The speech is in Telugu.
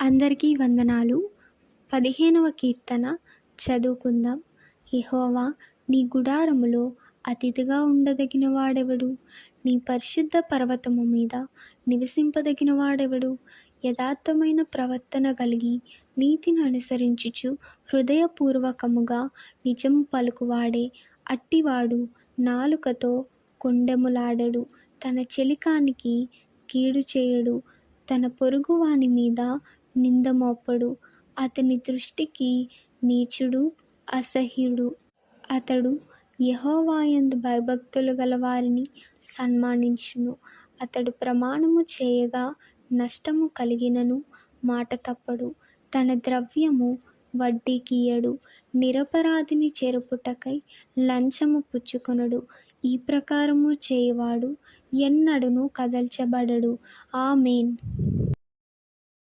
అందరికీ వందనాలు. పదిహేనవ కీర్తన చదువుకుందాం. యెహోవా నీ గుడారములో అతిథిగా ఉండదగిన వాడెవడు నీ పరిశుద్ధ పర్వతము మీద నివసింపదగిన వాడెవడు యథార్థమైన ప్రవర్తన కలిగి నీతిని అనుసరించుచు హృదయపూర్వకముగా నిజం పలుకువాడే అట్టివాడు నాలుకతో కొండెములాడడు. తన చెలికానికి కీడు చేయడు. తన పొరుగువాని మీద నింద మోపడు అతని దృష్టికి నీచుడు అసహ్యుడు. అతడు యెహోవాయందు భయభక్తులు గల వారిని సన్మానించును. అతడు ప్రమాణము చేయగా నష్టము కలిగినను మాట తప్పడు. తన ద్రవ్యము వడ్డీకియడు నిరపరాధిని చెరుపుటకై లంచము పుచ్చుకొనడు. ఈ ప్రకారము చేయవాడు ఎన్నడును కదల్చబడడు. ఆమేన్.